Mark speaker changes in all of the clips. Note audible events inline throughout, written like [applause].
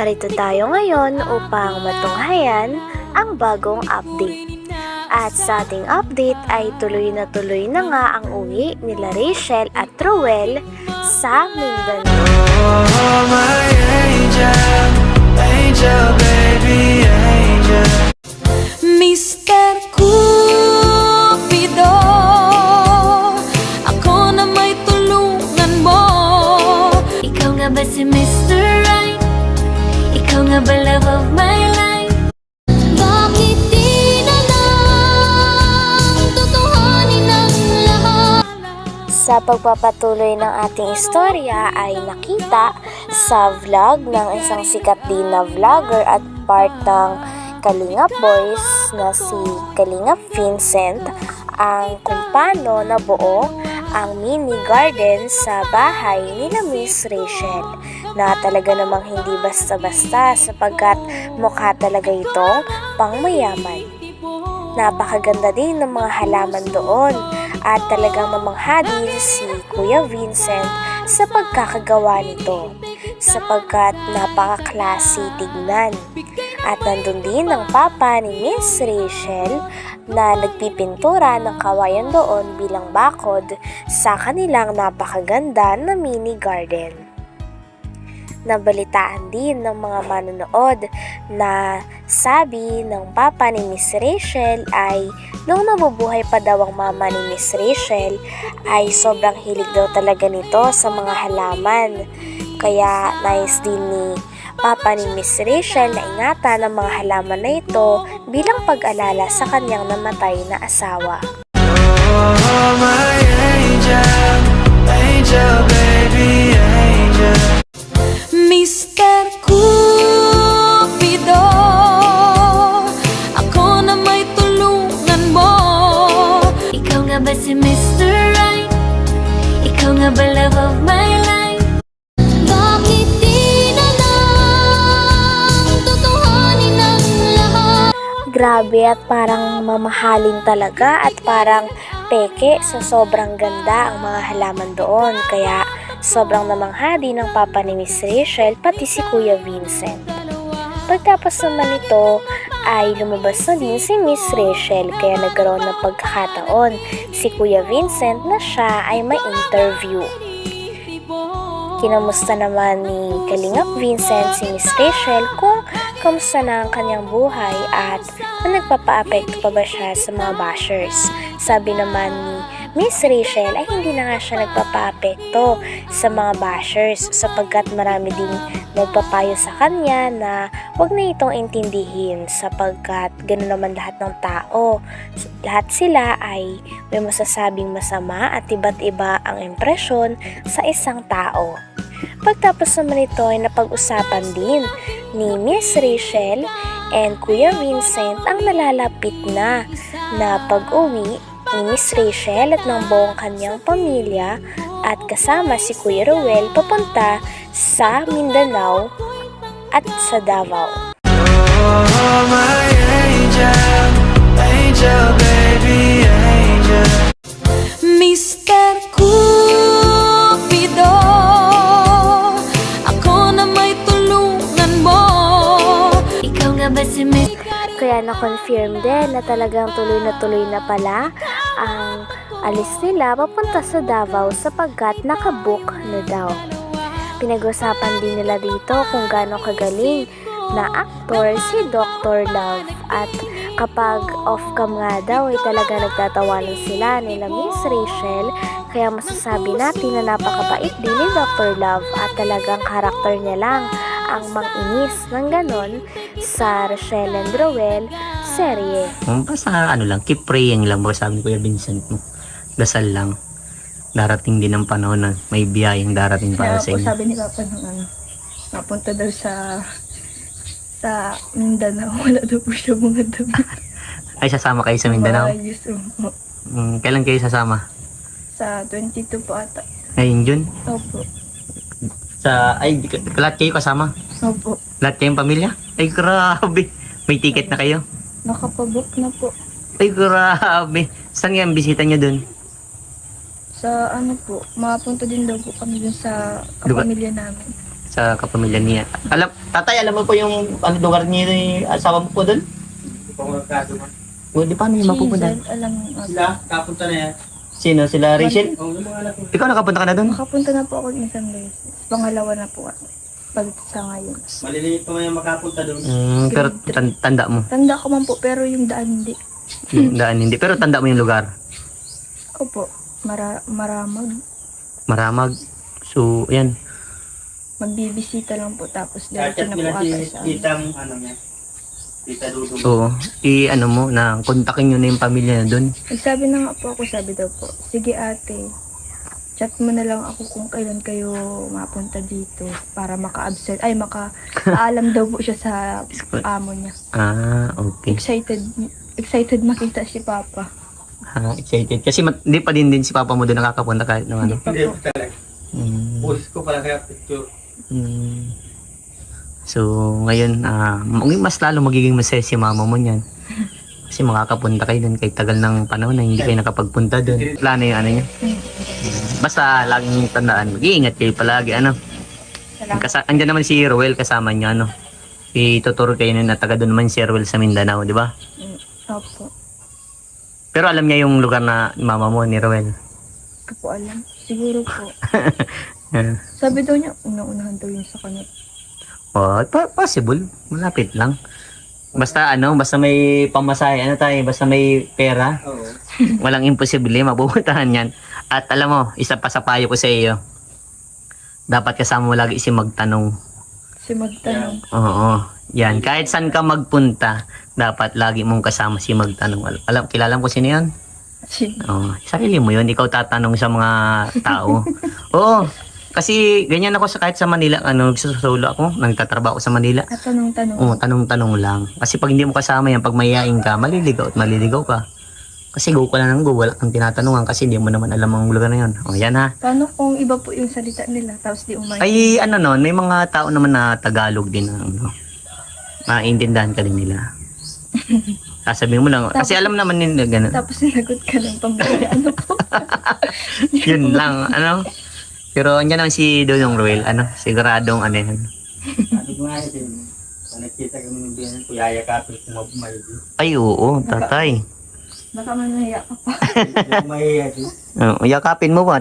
Speaker 1: Narito tayo ngayon upang matunghayan ang bagong update. At sa ating update ay tuloy na tuloy na nga ang uwi nila Rachel at Roel sa Mindanao. Sa pagpapatuloy ng ating istorya ay nakita sa vlog ng isang sikat din na vlogger at part ng Kalingap Boys na si Kalingap Vincent ang kung paano nabuo ang mini garden sa bahay nila Miss Rachel na talaga namang hindi basta-basta sapagkat mukha talaga itong pangmayaman. Napakaganda din ng mga halaman doon at talagang mamangha din si Kuya Vincent sa pagkakagawa nito sapagkat napaka-classy tignan. At nandun din ang papa ni Miss Rachel na nagpipintura ng kawayan doon bilang bakod sa kanilang napakaganda na mini garden. Nabalitaan din ng mga manonood na sabi ng papa ni Miss Rachel ay nung nabubuhay pa daw ang mama ni Miss Rachel ay sobrang hilig daw talaga nito sa mga halaman. Kaya nice din ni papa ni Miss Rachel na ingatan ang mga halaman na ito bilang pag-alala sa kanyang namatay na asawa.
Speaker 2: Oh, my angel, angel, baby, angel.
Speaker 3: Mr. Cupido Ako na may tulungan mo Ikaw nga ba si Mr. Right? Ikaw nga ba love of my life? Bakit di na lang Tutuhanin ang lahat?
Speaker 1: Grabe at parang mamahalin talaga at parang peke sa sobrang ganda ang mga halaman doon. Kaya sobrang namangha din ng papa ni Miss Rachel pati si Kuya Vincent. Pagtapos naman ito ay lumabas na din si Miss Rachel kaya nagkaroon ng pagkakataon si Kuya Vincent na siya ay may interview. Kinamusta naman ni Kalingap Vincent si Miss Rachel kung kamusta na ang kanyang buhay at kung nagpapa-apekto pa ba siya sa mga bashers. Sabi naman ni Miss Rachel ay hindi na nga siya nagpapa-apekto sa mga bashers sapagkat marami ding nagpapayo sa kanya na wag na itong intindihin sapagkat gano'n naman lahat ng tao. Lahat sila ay may masasabing masama at iba't iba ang impresyon sa isang tao. Pagtapos naman ito ay napag-usapan din ni Miss Rachel and Kuya Vincent ang nalalapit na na pag-uwi ni Miss Rachel at ng buong kanyang pamilya at kasama si Kuya Ruel papunta sa Mindanao at sa Davao.
Speaker 2: Oh, my angel, angel, baby, angel.
Speaker 3: Mr. Cupido Ako na may tulungan mo Ikaw nga ba si Mr.
Speaker 1: Kaya na-confirm din na talagang tuloy na tuloy na pala ang alis nila papunta sa Davao sapagkat nakabook na daw. Pinag-usapan din nila dito kung gaano kagaling na aktor si Dr. Love at kapag off-cam nga daw ay talaga nagtatawanan sila nila Miss Rachel kaya masasabi natin na napakabait din ni Dr. Love at talagang karakter niya lang ang mang-inis ng ganon sa Rachel and Roel serye.
Speaker 4: Um, basta ano lang, keep praying lang ba sabi ni Kuya Vincent mo. Dasal lang. Darating din ang panahon na may biyayang darating para
Speaker 5: Kaya
Speaker 4: sa
Speaker 5: po
Speaker 4: inyo.
Speaker 5: sabi ni Papa nung ano, napunta daw sa sa Mindanao. [laughs] Wala daw po siya mga dami. [laughs]
Speaker 4: Ay, sasama kayo sa Mindanao?
Speaker 5: Maayos, oh.
Speaker 4: Mm, kailan kayo sasama?
Speaker 5: Sa 22 po ata.
Speaker 4: Ngayon June?
Speaker 5: Opo.
Speaker 4: Sa, ay, lahat kayo kasama?
Speaker 5: Opo.
Speaker 4: Lahat kayong pamilya? Ay, grabe. May ticket na kayo?
Speaker 5: Nakapabook na po.
Speaker 4: Ay, grabe. Saan yung bisita nyo dun?
Speaker 5: Sa ano po, mapunta din daw po kami dun sa kapamilya namin.
Speaker 4: Sa kapamilya niya. Alam, tatay, alam mo po yung ano, lugar niya ni asawa mo po doon?
Speaker 6: Hindi pa magkado man.
Speaker 4: O, di paano yung mapupunta?
Speaker 5: Alam mo.
Speaker 6: Sila, kapunta na yan.
Speaker 4: Sino? Sila Rachel?
Speaker 6: Oh, yung mga anak ko.
Speaker 4: Ikaw nakapunta ka na doon?
Speaker 5: Makapunta na po ako isang beses. Pangalawa na po ako. Pag sa ngayon.
Speaker 6: Maliliit pa yung makapunta doon.
Speaker 4: Mm, pero tan- tanda mo.
Speaker 5: Tanda ko man po, pero yung daan hindi.
Speaker 4: Yung daan hindi. Pero tanda mo yung lugar.
Speaker 5: Opo. Mara maramag.
Speaker 4: Maramag. So, yan.
Speaker 5: Magbibisita lang po tapos diretso na po
Speaker 6: nila
Speaker 5: ata
Speaker 6: si
Speaker 5: sa amin.
Speaker 6: titang ano niya. Tita Dudong.
Speaker 4: Oo. I-ano mo na, kontakin nyo na yung pamilya na doon.
Speaker 5: Nagsabi na nga po ako, sabi daw po, sige ate, chat mo na lang ako kung kailan kayo mapunta dito para maka-absent, ay maka-alam [laughs] daw po siya sa amo niya.
Speaker 4: Ah, okay.
Speaker 5: Excited, excited makita si Papa.
Speaker 4: Ah, excited. Kasi hindi pa din din si Papa mo doon nakakapunta kahit ano.
Speaker 5: Hindi pa
Speaker 6: Hindi
Speaker 5: po.
Speaker 6: talaga.
Speaker 4: Mm.
Speaker 6: Push ko pala kaya picture.
Speaker 4: Mm. So, ngayon, ah, mag- mas lalo magiging masaya si mama mo niyan. [laughs] Kasi makakapunta kayo doon kahit tagal ng panahon na hindi kayo nakapagpunta doon. Plano yung ano niya. Basta laging tandaan, mag-iingat kayo palagi, ano. Kasa andyan naman si Roel kasama niya, ano. Ituturo kayo na taga doon naman si Roel sa Mindanao, di ba?
Speaker 5: Mm, Opo.
Speaker 4: Pero alam niya yung lugar na mama mo ni Roel.
Speaker 5: Hindi po alam. Siguro po. [laughs]
Speaker 4: Yeah.
Speaker 5: Sabi daw niya, una-unahan daw yung sa kanot.
Speaker 4: Oh, pa- possible. Malapit lang. Basta ano, basta may pamasahe, ano tayo, basta may pera,
Speaker 6: Oo.
Speaker 4: walang imposible, mapupuntahan yan. At alam mo, isa pa sa payo ko sa iyo, dapat kasama mo lagi si magtanong.
Speaker 5: Si magtanong.
Speaker 4: Oo, yan. Kahit saan ka magpunta, dapat lagi mong kasama si magtanong. Al- Alam, kilala mo sino yan?
Speaker 5: Si,
Speaker 4: Oo, sarili mo yun, ikaw tatanong sa mga tao. [laughs] Oo, kasi ganyan ako sa kahit sa Manila, ano, nagsusolo ako, nagtatrabaho ako sa Manila.
Speaker 5: at tanong-tanong.
Speaker 4: Oo, tanong-tanong lang. Kasi pag hindi mo kasama yan, pag mayayain ka, maliligaw at maliligaw ka. Kasi go ka lang ng go, wala kang tinatanungan kasi hindi mo naman alam ang lugar na yun. O yan ha.
Speaker 5: Paano kung iba po yung salita nila, tapos di umay?
Speaker 4: Ay ano no, may mga tao naman na Tagalog din na ano. Maintindihan ka din nila. [laughs] Sasabihin mo lang, kasi alam naman nila ganun.
Speaker 5: Tapos sinagot ka ng pambili. Ano po? [laughs]
Speaker 4: Yun lang, ano. Pero andyan naman si Dodong Ruel, ano, siguradong ano yan.
Speaker 6: Sabi ko nga yun. Kung nakita kami ng biyanan ko, yayakapin ko mabumay.
Speaker 4: Ay oo, tatay.
Speaker 5: Baka manaya ka pa. [laughs]
Speaker 6: Mahiya din.
Speaker 4: Oh, yakapin mo ba?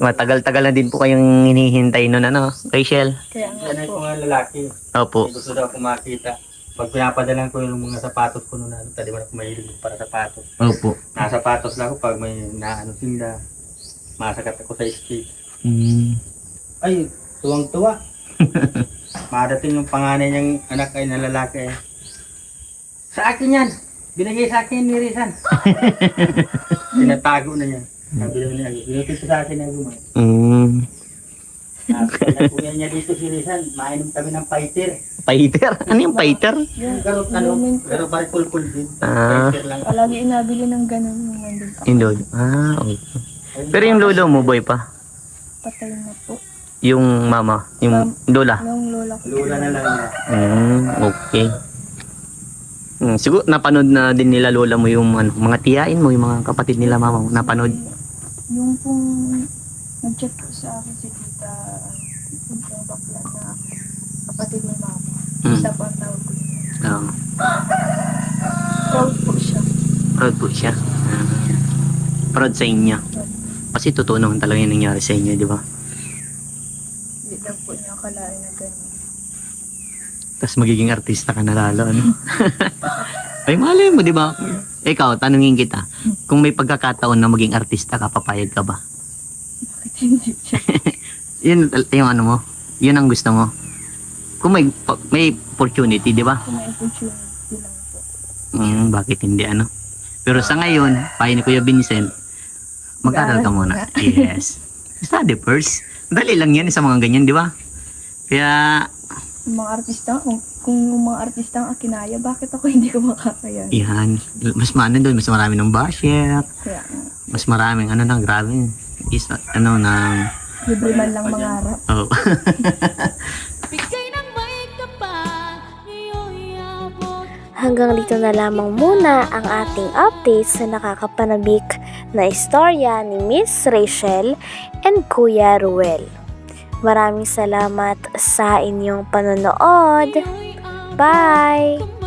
Speaker 4: Matagal-tagal na din po kayong hinihintay nun, ano, Rachel?
Speaker 5: Kaya nga
Speaker 6: Yan ay
Speaker 5: po.
Speaker 6: ko nga lalaki.
Speaker 4: Opo.
Speaker 6: Gusto daw akong makita. Pag pinapadalan ko yung mga sapatos ko noon, ano, tadi man ako mahilig para sapatos.
Speaker 4: Opo.
Speaker 6: Nasa sapatos lang ako pag may naano tinda. Masakat ako sa skate.
Speaker 4: Mm.
Speaker 6: Ay, tuwang-tuwa. [laughs] Madating yung panganay niyang anak ay na lalaki. Sa akin yan. Binigay sa akin ni Rizan. [laughs] Tinatago na niya. Sabi daw niya, binigay ko sa akin na gumay.
Speaker 4: Mm.
Speaker 6: Kuya niya dito si Rizan, mainom kami ng fighter.
Speaker 4: Fighter? Ano yung fighter?
Speaker 6: Yung garot ano, garot barikul-kul din.
Speaker 4: Ah.
Speaker 6: Fighter lang.
Speaker 5: Palagi inabili ng ganun yung nandun.
Speaker 4: Yung lolo. Ah, okay. Pero yung lolo mo, boy pa?
Speaker 5: Patay na po.
Speaker 4: Yung mama? Yung lola?
Speaker 5: Nung lola ko.
Speaker 6: Lula na lang niya.
Speaker 4: Mm, okay. Mm, siguro napanood na din nila lola mo yung ano, mga tiyain mo, yung mga kapatid nila mama mo. Napanood.
Speaker 5: Yung pong nag-chat ko sa akin si tita, yung pong bakla na kapatid ni mama.
Speaker 4: Mm.
Speaker 5: Isa po ang tawag ko.
Speaker 4: Ah,
Speaker 5: Proud po siya.
Speaker 4: proud po siya. Ah, proud sa inyo. Kasi totoo naman talaga yung nangyari sa inyo, di ba?
Speaker 5: Hindi lang po niya akalain na ganun.
Speaker 4: Tapos magiging artista ka na lalo, ano? [laughs] Ay, malay mo, di ba? Ikaw, tanungin kita. Kung may pagkakataon na maging artista ka, papayag ka ba?
Speaker 5: Bakit hindi siya? [laughs]
Speaker 4: Yun, yung ano mo, yun ang gusto mo. Kung may, may opportunity, di ba?
Speaker 5: Kung may opportunity lang po.
Speaker 4: Mm, bakit hindi, ano? Pero sa ngayon, payo ni Kuya Vincent, mag-aral ka muna. Yes. Study first. Dali lang yan sa mga ganyan, di ba? Kaya,
Speaker 5: Yung mga artista, kung, kung yung mga artista ang akinaya, bakit ako hindi ko makakaya?
Speaker 4: yan. Mas maano doon, mas marami ng basher,
Speaker 5: Kaya nga,
Speaker 4: mas maraming ano na, grabe. Is, ano na,
Speaker 5: libre man lang mangarap.
Speaker 4: oh. [laughs]
Speaker 1: Hanggang dito na lamang muna ang ating update sa nakakapanabik na istorya ni Miss Rachel and Kuya Ruel. Maraming salamat sa inyong panonood. Bye!